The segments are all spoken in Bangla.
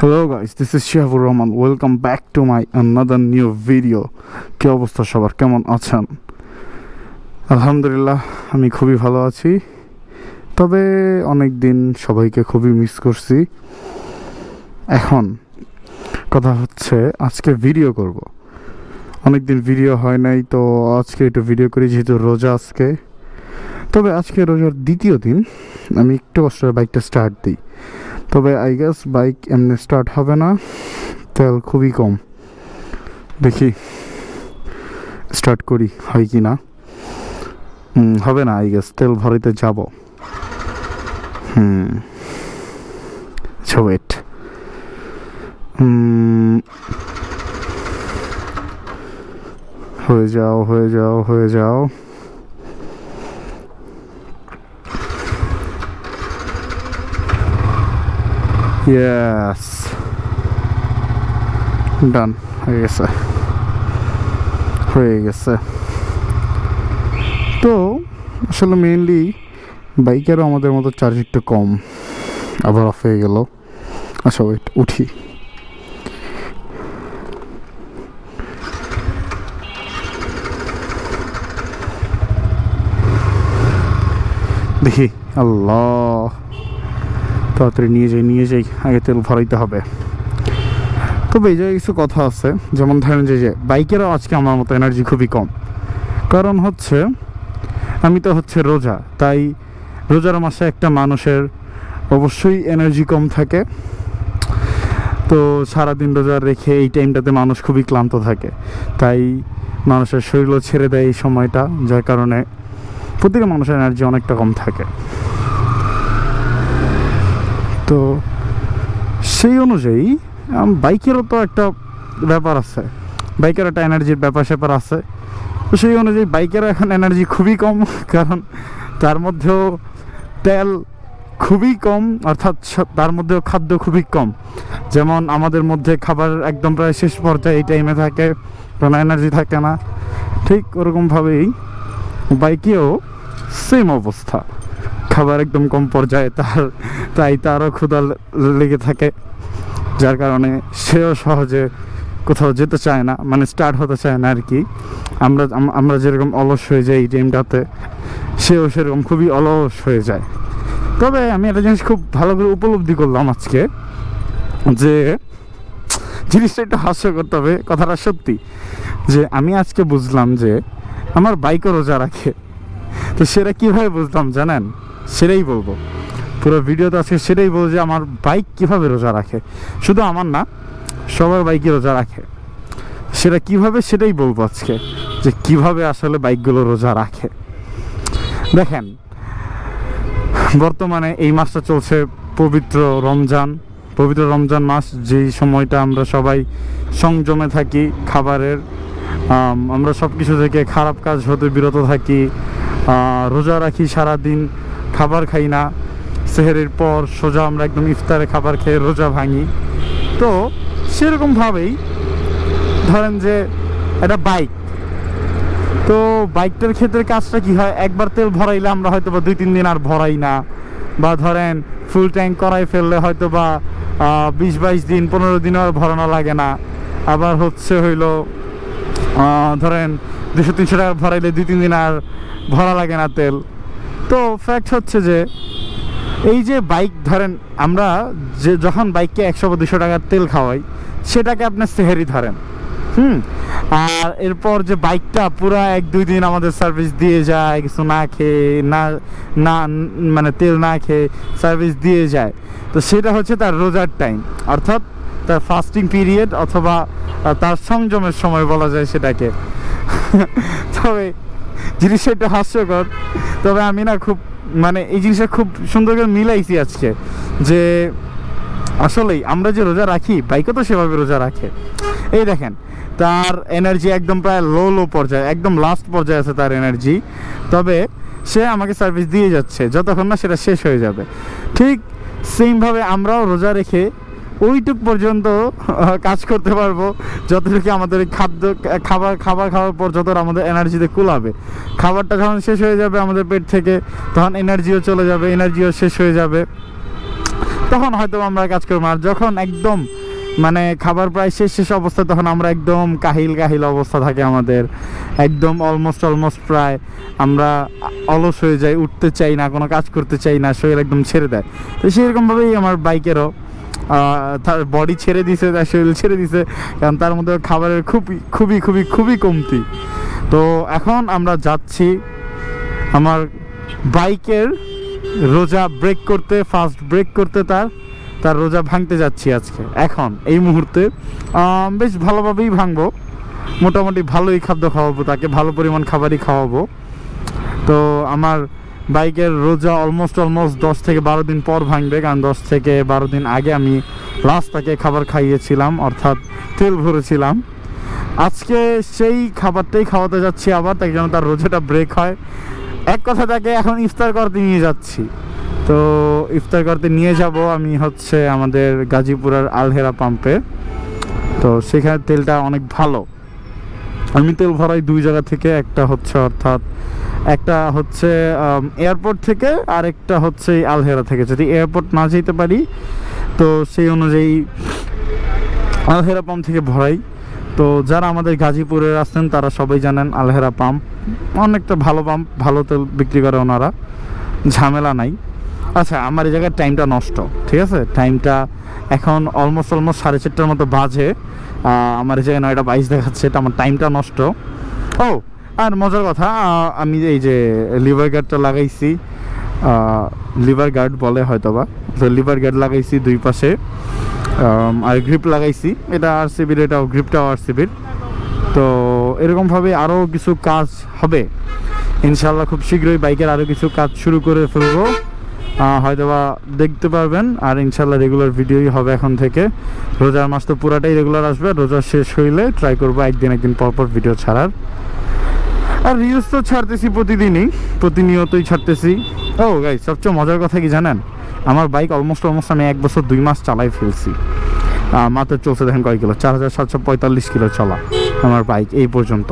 Hello guys, this is Shihabur Rahman. Welcome back to my another new video কি অবস্থা সবার? কেমন আছেন? আলহামদুলিল্লাহ আমি খুবই ভালো আছি। তবে অনেক দিন সবাইকে খুবই মিস করছি। এখন কথা হচ্ছে আজকে ভিডিও করব। অনেক দিন ভিডিও হয় নাই তো আজকে একটু ভিডিও করি যেহেতু রোজা আজকে। তবে আজকে রোজার দ্বিতীয় দিন আমি একটু কষ্ট বাইকটা স্টার্ট দিই। তবে আই গেস বাইক এমনি স্টার্ট হবে না। তেল খুবই কম। দেখি। স্টার্ট করি, হয় কি না? হবে না আই গেস তেল ভরাইতে যাব। হুম। ওয়েট হয়ে যাও হয়ে যাও হয়ে যাও। ইয়েস ডান হয়ে গেছে হয়ে গেছে। তো, আসলে মেইনলি বাইকেরও আমাদের মতো চার্জ একটু কম। আবার অফ হয়ে গেল। আচ্ছা ওয়েট উঠি। দেখি। আল্লাহ। তাড়াতাড়ি নিয়ে যাই নিয়ে যাই, আগে তেল ভরাইতে হবে। তবে এই জায়গায় কিছু কথা আছে, যেমন ধরেন যে যে বাইকেরও আজকে আমার মতো এনার্জি খুবই কম। কারণ হচ্ছে, আমি তো হচ্ছে রোজা, তাই রোজার মাসে একটা মানুষের অবশ্যই এনার্জি কম থাকে। তো সারাদিন রোজা রেখে এই টাইমটাতে মানুষ খুবই ক্লান্ত থাকে। তাই মানুষের শরীরও ছেড়ে দেয় এই সময়টা, যার কারণে প্রতিটা মানুষের এনার্জি অনেকটা কম থাকে। তো সেই অনুযায়ী বাইকেরও তো একটা ব্যাপার আছে। বাইকের একটা এনার্জির ব্যাপার স্যাপার আছে। তো সেই অনুযায়ী বাইকেরও এখন এনার্জি খুবই কম, কারণ তার মধ্যেও তেল খুবই কম, অর্থাৎ তার মধ্যেও খাদ্য খুবই কম। যেমন আমাদের মধ্যে খাবার একদম প্রায় শেষ পর্যায়ে এই টাইমে থাকে, কোনো এনার্জি থাকে না। ঠিক ওরকমভাবেই বাইকেও সেম অবস্থা। খাবার একদম কম পর্যায়ে তার, তাই তারও ক্ষুধা লেগে থাকে, যার কারণে সেও সহজে কোথাও যেতে চায় না মানে স্টার্ট হতে চায় না আর কি। আমরা আমরা যেরকম অলস হয়ে যাই এই টাইমটাতে সেও সেরকম খুবই অলস হয়ে যায়। তবে আমি একটা জিনিস খুব ভালো করে উপলব্ধি করলাম আজকে, যে জিনিসটা একটু হাস্য করতে হবে, কথাটা সত্যি, যে আমি আজকে বুঝলাম যে আমার বাইকও রোজা রাখে তো সেটা কীভাবে বুঝলাম জানেন? সেটাই বলব। পুরো ভিডিওতে আজকে সেটাই বলব যে আমার বাইক কীভাবে রোজা রাখে। শুধু আমার না, সবার বাইকে রোজা রাখে। সেটা কীভাবে সেটাই বলব আজকে, যে কীভাবে আসলে বাইকগুলো রোজা রাখে। দেখেন, বর্তমানে এই মাসটা চলছে পবিত্র রমজান। পবিত্র রমজান মাস, যেই সময়টা আমরা সবাই সংযমে থাকি খাবারের আমরা সব কিছু থেকে খারাপ কাজ হতে বিরত থাকি রোজা রাখি সারা দিন খাবার খাই না। সেহেরের পর সোজা আমরা একদম ইফতারে খাবার খেয়ে রোজা ভাঙি। তো সেরকমভাবেই ধরেন যে একটা বাইক তো বাইকটার ক্ষেত্রে কাজটা কি হয়? একবার তেল ভরাইলে আমরা হয়তো বা দুই, তিন দিন আর ভরাই না। বা ধরেন ফুল ট্যাঙ্ক করাই ফেললে হয়তো বা বিশ, বাইশ দিন, পনেরো দিন আর ভরানো লাগে না। আবার হচ্ছে হইল ধরেন দুশো, তিনশো টাকা ভরাইলে দুই, তিন দিন আর ভরা লাগে না তেল। তো ফ্যাক্ট হচ্ছে যে, এই যে বাইক ধরেন আমরা যে যখন বাইককে একশো বা দুশো টাকার তেল খাওয়াই, সেটাকে আপনার সেহেরি ধরেন। হুম? আর এরপর যে বাইকটা পুরো এক দুই দিন আমাদের সার্ভিস দিয়ে যায়, কিছু না খেয়ে, না না মানে তেল না খেয়ে সার্ভিস দিয়ে যায়। তো সেটা হচ্ছে তার রোজার টাইম অর্থাৎ তার ফাস্টিং পিরিয়ড অথবা তার সংযমের সময় বলা যায় সেটাকে। তবে জিনিসটা একটু হাস্যকর তবে আমি না খুব মানে এই জিনিসটা খুব সুন্দর করে মিলাইছি আজকে, যে আসলেই আমরা যে রোজা রাখি, বাইকও তো সেভাবে রোজা রাখে। এই দেখেন, তার এনার্জি একদম প্রায় লো লো পর্যায়ে, একদম লাস্ট পর্যায়ে আছে তার এনার্জি তবে সে আমাকে সার্ভিস দিয়ে যাচ্ছে, যতক্ষণ না সেটা শেষ হয়ে যাবে। ঠিক সেমভাবে আমরাও রোজা রেখে ওইটুক পর্যন্ত কাজ করতে পারব। যতটুকু আমাদের খাদ্য, খাবার খাবার খাওয়ার পর যতটা আমাদের এনার্জিতে কুলাবে। খাবারটা যখন শেষ হয়ে যাবে আমাদের পেট থেকে, তখন এনার্জিও চলে যাবে এনার্জিও শেষ হয়ে যাবে। তখন হয়তো আমরা কাজ করব। আর যখন একদম মানে খাবার প্রায় শেষ শেষ অবস্থা, তখন আমরা একদম কাহিল কাহিল অবস্থা থাকে আমাদের। একদম অলমোস্ট অলমোস্ট প্রায় আমরা অলস হয়ে যাই, উঠতে চাই না, কোনো কাজ করতে চাই না, শরীর একদম ছেড়ে দেয়। তো সেরকমভাবেই আমার বাইকেরও তার বডি ছেড়ে দিছে, তার শরীর ছেড়ে দিছে, কারণ তার মধ্যে খাবারের খুবই খুবই খুবই খুবই কমতি। তো এখন আমরা যাচ্ছি আমার বাইকের রোজা ব্রেক করতে ফার্স্ট ব্রেক করতে তার তার রোজা ভাঙতে যাচ্ছি আজকে, এখন, এই মুহূর্তে। বেশ ভালোভাবেই ভাঙবো। মোটামুটি ভালোই খাদ্য খাওয়াবো তাকে, ভালো পরিমাণ খাবারই খাওয়াবো। তো আমার বাইকের রোজা অলমোস্ট অলমোস্ট দশ থেকে বারো দিন পর ভাঙবে, কারণ দশ থেকে বারো দিন আগে আমি লাস্ট তাকে খাবার খাইয়েছিলাম, অর্থাৎ তেল ভরেছিলাম। আজকে সেই খাবারটাই খাওয়াতে যাচ্ছি আবার, তাই জন্য তার রোজাটা ব্রেক হয়। এক কথা তাকে এখন ইফতার করতে নিয়ে যাচ্ছি। তো ইফতার করতে নিয়ে যাব আমি হচ্ছে আমাদের গাজীপুরের আলহেরা পাম্পে তো সেখানে তেলটা অনেক ভালো। আমি তেল ভরাই দুই জায়গা থেকে, একটা হচ্ছে অর্থাৎ একটা হচ্ছে এয়ারপোর্ট থেকে আর একটা হচ্ছে আলহেরা থেকে। যদি এয়ারপোর্ট না যেতে পারি, তো সেই অনুযায়ী আলহেরা পাম্প থেকে ভরাই। তো যারা আমাদের গাজীপুরের আসছেন তারা সবাই জানেন আলহেরা পাম্প অনেকটা ভালো পাম্প ভালো তেল বিক্রি করে ওনারা। ঝামেলা নাই। আচ্ছা আমার এই জায়গায় টাইমটা নষ্ট, ঠিক আছে? টাইমটা এখন অলমোস্ট অলমোস্ট সাড়ে চারটার মতো বাজে। আমার এই জায়গায় নয়টা বাইশ দেখাচ্ছে, এটা আমার টাইমটা নষ্ট। ও আর মজার কথা আমি এই যে লিভার গার্ডটা লাগাইছি লিভার গার্ড বলে হয়তো বা তো লিভার গার্ড লাগাইছি দুই পাশে আর গ্রিপ লাগাইছি। এটা আর সিবির এটাও গ্রিপটাও আর সিবির তো এরকমভাবে আরও কিছু কাজ হবে। ইনশাল্লাহ খুব শীঘ্রই বাইকের আরও কিছু কাজ শুরু করে ফেলব। হয়তোবা দেখতে পারবেন, আর ইনশাল্লাহ রেগুলার ভিডিওই হবে এখন থেকে। রোজার মাস তো পুরাটাই রেগুলার আসবে রোজা শেষ হইলে ট্রাই করব একদিন একদিন পর পর ভিডিও ছাড়ার। আর রিলস তো ছাড়তেছি প্রতিদিনই, প্রতিনিয়তই ছাড়তেছি। ও গাই সবচেয়ে মজার কথা কি জানেন? আমার বাইক অলমোস্ট অলমোস্ট আমি এক বছর দুই মাস চালাই ফেলছি। মাত্র চলছে দেখেন কয় কিলো? চার হাজার সাতশো পঁয়তাল্লিশ কিলো চলা আমার বাইক এই পর্যন্ত।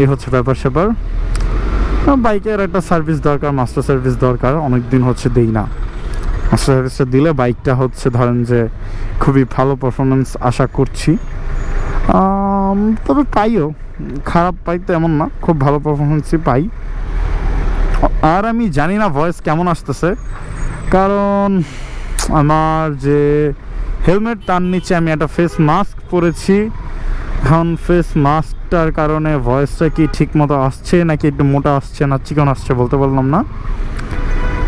এই হচ্ছে ব্যাপার স্যাপার। বাইকের একটা সার্ভিস দরকার মাস্টার সার্ভিস দরকার অনেক দিন হচ্ছে দেই না। মাস্টার সার্ভিসটা দিলে বাইকটা হচ্ছে ধরেন যে খুবই ভালো পারফরমেন্স আশা করছি। তবে পাইও। খারাপ পাই তো এমন না, খুব ভালো পারফরমেন্সই পাই। আর আমি জানি না ভয়েস কেমন আসতেছে, কারণ আমার যে হেলমেট তার নিচে আমি একটা ফেস মাস্ক পরেছি। এখন ফেস মাস্কটার কারণে ভয়েসটা কি ঠিক মতো আসছে নাকি একটু মোটা আসছে না, চিকন আসছে বলতে পারলাম না।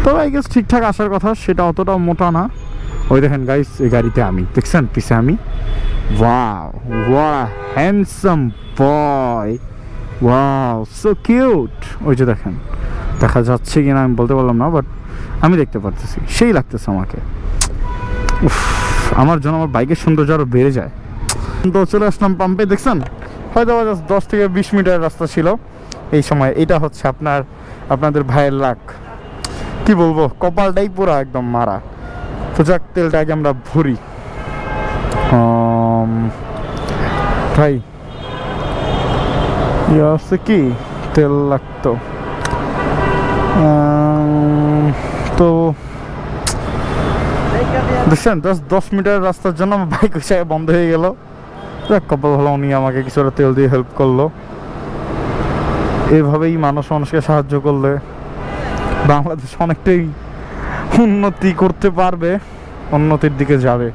তবে আই গেস ঠিকঠাক আসার কথা, সেটা অতটাও মোটা না। ওই দেখেন গাইস এই গাড়িতে আমি। দেখছেন? পিছে আমি। Wow wow handsome boy wow so cute ওই যে দেখেন। দেখা যাচ্ছে কিনা আমি বলতে পারলাম না বাট আমি দেখতে পারতেছি। সেই লাগতেছে আমাকে। আমার জন্য আমার বাইকের সৌন্দর্য আরও বেড়ে যায়। তো চলে আসলাম পাম্পে দেখছেন? হয়তো দশ থেকে বিশ মিটার রাস্তা ছিল। এই সময় এটা হচ্ছে আপনার, আপনাদের ভাইয়ের লাখ কি বলব? কপালটাই পুরো একদম মারা। তো যাক, তেলটা আগে আমরা ভরি। ভাই আছে কি? তেল লাগতো। তো দেখছেন, দশ দশ মিটার রাস্তার জন্য আমার বাইক জায়গায় বন্ধ হয়ে গেল। কপাল ভালো, উনি আমাকে কিছুটা তেল দিয়ে হেল্প করল। এভাবেই মানুষ মানুষকে সাহায্য করলে। বাংলাদেশ অনেকটাই উন্নতি করতে পারবে, উন্নতির দিকে যাবে।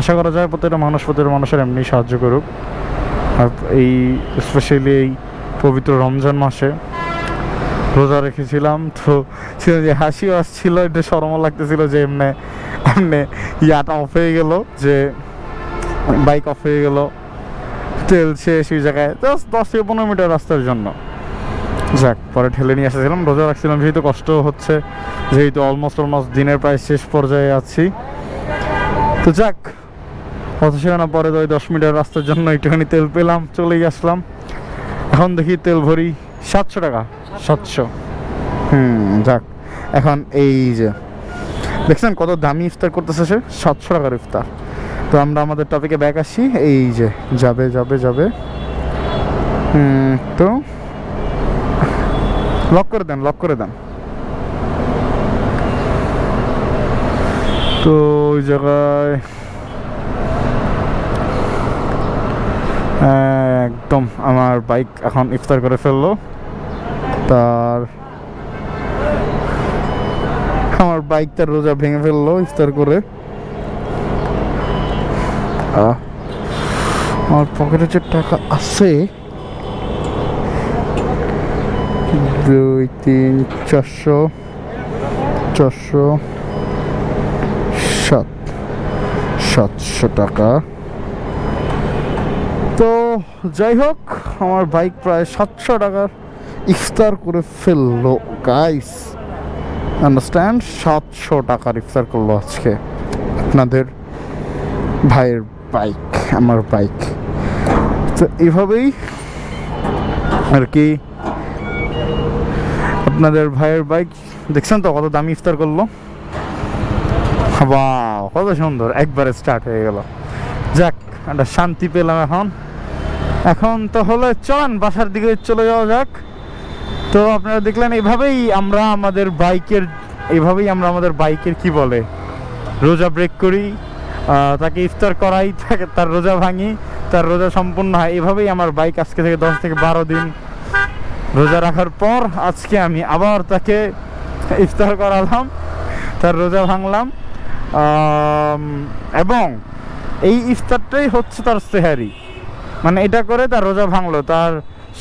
আশা করা যায় প্রত্যেকটা মানুষ প্রত্যেকটা মানুষের এমনি সাহায্য করুক। আর এই স্পেশালি এই পবিত্র রমজান মাসে। রোজা রেখেছিলাম, তো যে হাসিও আসছিল, একটু সরমও লাগতেছিল যে এমনি এমনি ইয়াটা অফ হয়ে গেল, যে বাইক অফ হয়ে গেল। তেল শেষ ওই জায়গায় জাস্ট দশ থেকে পনেরো মিটার রাস্তার জন্য। যাক পরে ঠেলে নিয়ে এসেছিলাম রোজা রাখছিলাম যেহেতু কষ্ট হচ্ছে যেহেতু অলমোস্ট অলমোস্ট দিনের প্রায় শেষ পর্যায়ে আছি। তো যাক অত সেখানে পরে ওই দশ মিটার রাস্তার জন্য একটুখানি তেল পেলাম চলে আসলাম। এখন দেখি তেল ভরি সাতশো টাকা। সাতশো। হুম যাক এখন এই যে দেখছেন কত দামি ইফতার করতেছে সে? সাতশো টাকার ইফতার। তো আমরা আমাদের টপিকে ব্যাক আসি এই যে যাবে যাবে যাবে। হুম তো লক করে দেন লক করে দেন। তো ওই জায়গায় একদম আমার বাইক এখন ইফতার করে ফেলল। তার, আমার বাইক তার রোজা ভেঙে ফেলল ইফতার করে। আমার পকেটে যে টাকা আছে দুই, তিন, চারশো চারশো, সাত, সাতশো টাকা। তো যাই হোক, আমার বাইক প্রায় সাতশো টাকার ইফতার করে ফেলল গাইস আন্ডারস্ট্যান্ড সাতশো টাকার ইফতার করল আজকে আপনাদের ভাইয়ের বাইক, আমার বাইক। তো এইভাবেই আর কি আপনাদের ভাইয়ের বাইক দেখছেন তো কত দামি ইফতার করল? বাহ কত সুন্দর। একবারে স্টার্ট হয়ে গেল। যাক, একটা শান্তি পেলাম এখন। এখন তো তাহলে চলেন, বাসার দিকে চলে যাওয়া যাক। তো আপনারা দেখলেন, এভাবেই আমরা আমাদের বাইকের এইভাবেই আমরা আমাদের বাইকের কি বলে, রোজা ব্রেক করি। তাকে ইফতার করাই, তাকে তার রোজা ভাঙি, তার রোজা সম্পূর্ণ হয়। এভাবেই আমার বাইক আজকে থেকে দশ থেকে বারো দিন রোজা রাখার পর আজকে আমি আবার তাকে ইফতার করালাম, তার রোজা ভাঙলাম এবং এই ইফতারটাই হচ্ছে তার সেহারি। মানে এটা করে তার রোজা ভাঙলো, তার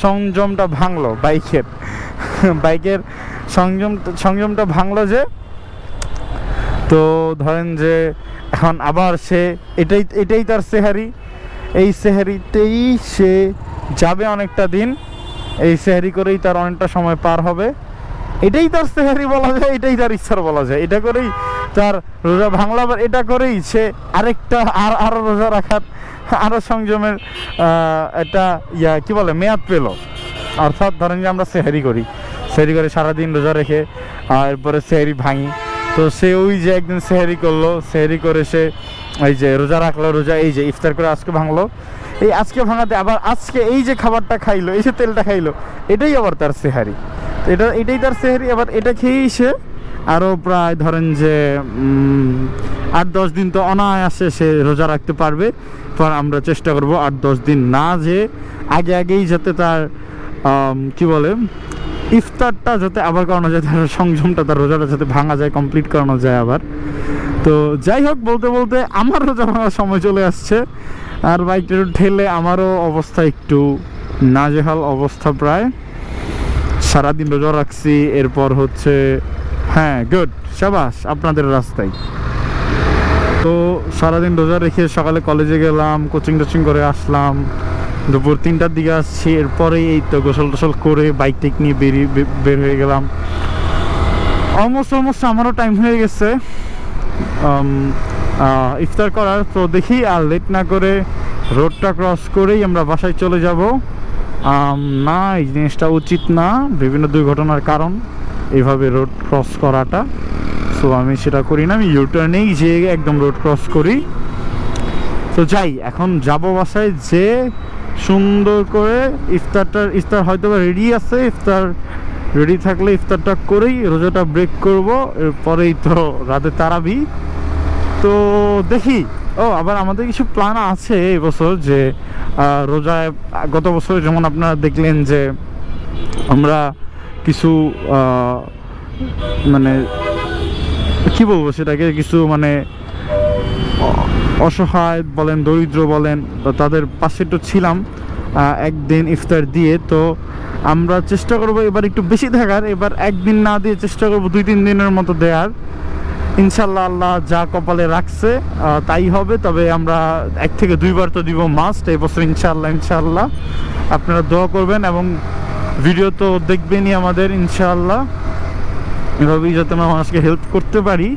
সংযমটা ভাঙলো বাইকের। বাইকের সংযম, সংযমটা ভাঙলো যে, তো ধরেন যে এখন আবার সে এটাই এটাই তার সেহারি। এই সেহারিতেই সে যাবে অনেকটা দিন। এই সেহারি করেই তার অনেকটা সময় পার হবে। এটাই তার সেহারি বলা যায়, এটাই তার ইচ্ছার বলা যায়। এটা করেই তার রোজা ভাঙলাবার এটা করেই সে আরেকটা আর, আরও রোজা রাখার আরও সংযমের একটা ইয়া, কি বলে, মেয়াদ পেল। অর্থাৎ ধরেন যে আমরা সেহারি করি। সেহারি করে সারাদিন রোজা রেখে এরপরে সেহারি ভাঙি। তো সে ওই যে একদিন সেহারি করল, সেহারি করে সে এই যে রোজা রাখল, রোজা এই যে ইফতার করে আজকে ভাঙলো। এই আজকে ভাঙাতে, আবার আজকে এই যে খাবারটা খাইলো, এই যে তেলটা খাইলো, এটাই আবার তার সেহারি। এটা, এটাই তার সেহারি, আবার এটা খেয়েই সে আরও প্রায় ধরেন যে আট, দশ দিন তো অনায়াসে সে রোজা রাখতে পারবে। পর আমরা চেষ্টা করব আট, দশ দিন না যে আগে আগেই যাতে তার কি বলে, ইফতারটা যাতে আবার করানো যায়, তার সংযমটা, তার রোজাটা যাতে ভাঙা যায় কমপ্লিট করানো যায় আবার। তো যাই হোক, বলতে বলতে আমার রোজা ভাঙার সময় চলে আসছে। আর বাইকটা ঠেলে আমারও অবস্থা একটু নাজেহাল অবস্থা প্রায়। সারাদিন রোজা রাখছি এরপর হচ্ছে হ্যাঁ গুড সাবাস আপনাদের রাস্তায়। তো সারাদিন রোজা রেখে সকালে কলেজে গেলাম কোচিং টোচিং করে আসলাম। দুপুর তিনটার দিকে আসছি এরপরেই এই তো গোসল টোসল করে বাইক টেক নিয়ে বেরিয়ে বের হয়ে গেলাম। অলমোস্ট অলমোস্ট আমারও টাইম হয়ে গেছে। আহ, ইফতার করার। তো দেখি, আর লেট না করে রোডটা ক্রস করেই আমরা বাসায় চলে যাব। না, এই জিনিসটা উচিত না। বিভিন্ন দুর্ঘটনার কারণ, এইভাবে রোড ক্রস করাটা। সো আমি সেটা করি না, আমি ইউটার্নেই যে একদম রোড ক্রস করি। তো যাই, এখন যাব বাসায় যে সুন্দর করে ইফতারটা, ইফতার হয়তো বা রেডি আছে, ইফতার রেডি থাকলে ইফতারটা করেই রোজাটা ব্রেক করব। এরপরেই তো রাতে তারাবি। তো দেখি। ও, আবার আমাদের কিছু প্ল্যান আছে এবছর যে রোজায়, গত বছর যেমন আপনারা দেখলেন যে, আমরা কিছু মানে কি বলব সেটাকে, কিছু মানে অসহায় বলেন, দরিদ্র বলেন তাদের পাশে একটু ছিলাম একদিন ইফতার দিয়ে। তো আমরা চেষ্টা করব এবার একটু বেশি থাকার এবার একদিন না দিয়ে চেষ্টা করব দুই, তিন দিনের মতো দেওয়ার ইনশাল্লাহ আল্লাহ যা কপালে রাখছে তাই হবে। তবে আমরা এক থেকে দুইবার তো দিব মাস্ট এই বছর ইনশাল্লাহ ইনশাল্লাহ। আপনারা দোয়া করবেন এবং ভিডিও তো দেখবেনই আমাদের, ইনশাল্লাহ। এভাবেই যাতে আমরা মানুষকে হেল্প করতে পারি।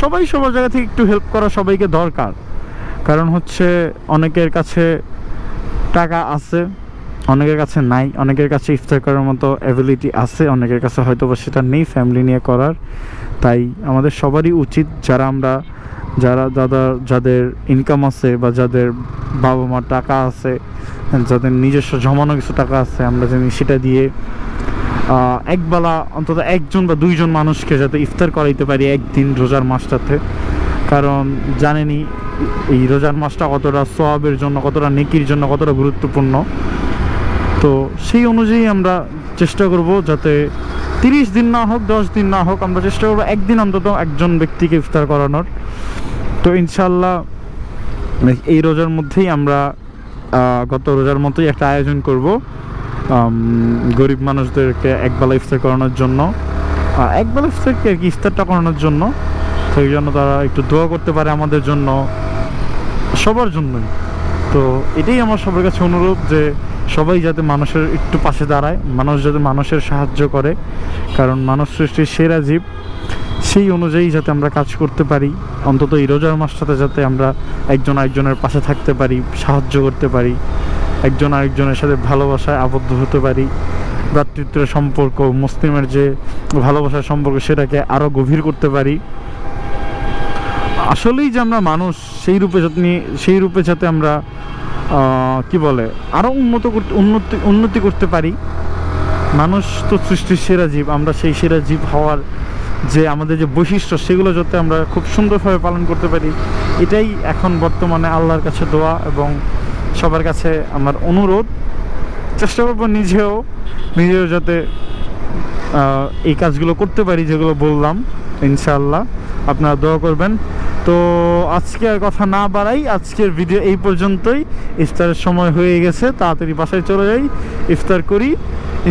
সবাই সবার জায়গা থেকে একটু হেল্প করা সবাইকে দরকার। কারণ হচ্ছে অনেকের কাছে টাকা আছে, অনেকের কাছে নাই, অনেকের কাছে ইফতার করার মতো অ্যাবিলিটি আছে, অনেকের কাছে হয়তো বা সেটা নেই ফ্যামিলি নিয়ে করার। তাই আমাদের সবারই উচিত যারা আমরা, যারা যারা যাদের ইনকাম আছে বা যাদের বাবা মার টাকা আছে, যাদের নিজস্ব জমানো কিছু টাকা আছে, আমরা জানি সেটা দিয়ে একবেলা অন্তত একজন বা দুইজন মানুষকে যাতে ইফতার করাইতে পারি একদিন রোজার মাসটাতে। কারণ জানেনই, এই রোজার মাসটা কতটা সোয়াবের জন্য, কতটা নেকির জন্য, কতটা গুরুত্বপূর্ণ। তো সেই অনুযায়ী আমরা চেষ্টা করব যাতে তিরিশ দিন না হোক, দশ দিন না হোক, আমরা চেষ্টা করব একদিন অন্তত একজন ব্যক্তিকে ইফতার করানোর। তো ইনশাল্লাহ এই রোজার মধ্যেই আমরা গত রোজার মতোই একটা আয়োজন করব গরিব মানুষদেরকে একবেলা ইফতার করানোর জন্য। একবেলা ইফতার কি আর কি, ইফতারটা করানোর জন্য। এই জন্য তারা একটু দোয়া করতে পারে আমাদের জন্য, সবার জন্যই। তো এটাই আমার সবার কাছে অনুরোধ যে সবাই যাতে মানুষের একটু পাশে দাঁড়ায়, মানুষ যাতে মানুষের সাহায্য করে, কারণ মানব সৃষ্টির সেরা জীব, সেই অনুযায়ী যাতে আমরা কাজ করতে পারি, অন্তত এই রোজার মাসটাতে যাতে আমরা একজন আরেকজনের পাশে থাকতে পারি, সাহায্য করতে পারি, একজন আরেকজনের সাথে ভালোবাসায় আবদ্ধ হতে পারি, ভ্রাতৃত্বের সম্পর্ক, মুসলিমের যে ভালোবাসার সম্পর্ক সেটাকে আরও গভীর করতে পারি। আসলেই যে আমরা মানুষ, সেই রূপে যাতে সেই রূপে যাতে আমরা কি বলে আরও উন্নত করতে উন্নতি উন্নতি করতে পারি। মানুষ তো সৃষ্টির সেরা জীব, আমরা সেই সেরা জীব হওয়ার যে আমাদের যে বৈশিষ্ট্য, সেগুলো যাতে আমরা খুব সুন্দরভাবে পালন করতে পারি, এটাই এখন বর্তমানে আল্লাহর কাছে দোয়া এবং সবার কাছে আমার অনুরোধ। চেষ্টা করব নিজেও নিজেও যাতে এই কাজগুলো করতে পারি যেগুলো বললাম, ইনশাআল্লাহ। আপনারা দোয়া করবেন। তো আজকে আর কথা না বাড়াই, আজকের ভিডিও এই পর্যন্তই। ইফতারের সময় হয়ে গেছে, তাড়াতাড়ি বাসায় চলে যাই, ইফতার করি।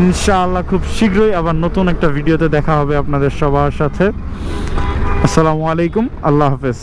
ইনশাআল্লাহ খুব শীঘ্রই আবার নতুন একটা ভিডিওতে দেখা হবে আপনাদের সবার সাথে। আসসালামু আলাইকুম, আল্লাহ হাফেজ।